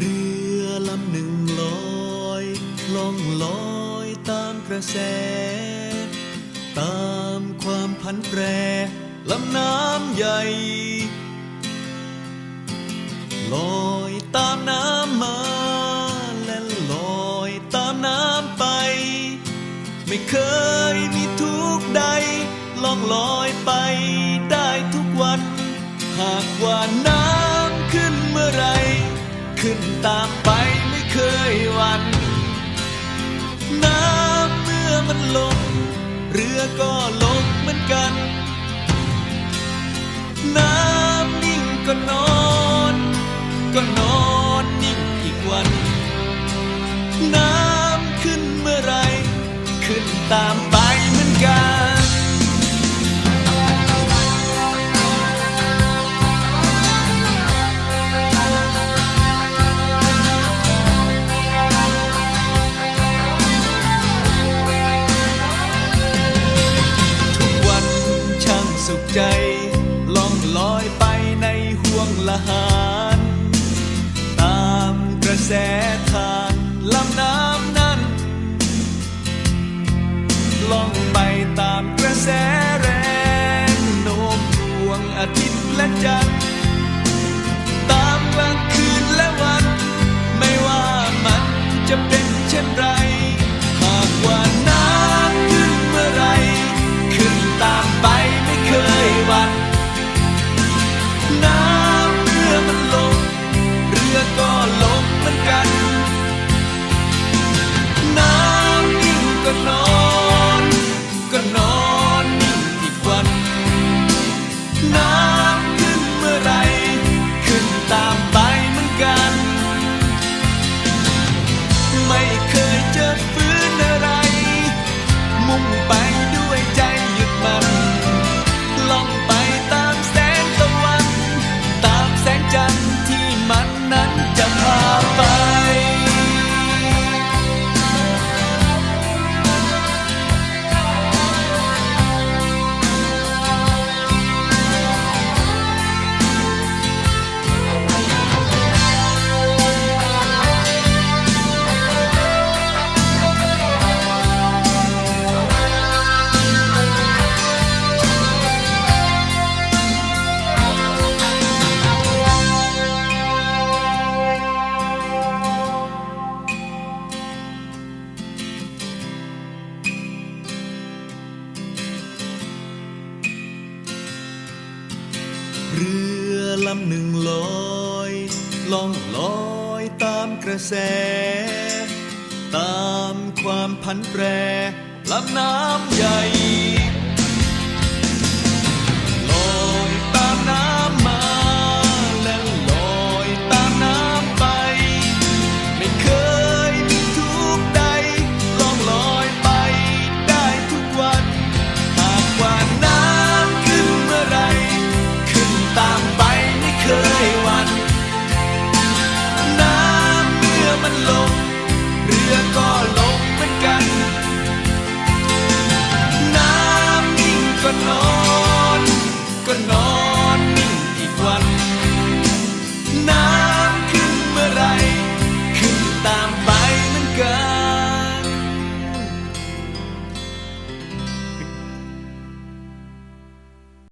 เรือลำหนึ่งลอยล่องลอยตามกระแส ตามความพันแปรลำน้ำใหญ่ ลอยตามน้ำมาและลอยตามน้ำไป ไม่เคยมีทุกใดล่องลอยไปได้ทุกวัน หากว่าน้ำขึ้นเมื่อไร ขึ้นตามไปไม่เคยวัน น้ำเมื่อมันลง เรือก็ลงเหมือนกัน น้ำนิ่งก็นอน ก็นอนนิ่งอีกวัน น้ำขึ้นเมื่อไร ขึ้นตามไปเหมือนกัน ใจล่องลอยไปในห่วงละหารตามกระแสทานลำน้ำนั้นล่องไปตามกระแสแรงโน้มดวงอาทิตย์และจันทร์ ขึ้ เรือลำหนึ่งลอยล่องลอยตามกระแส ตามความพันแปรลำน้ำใหญ่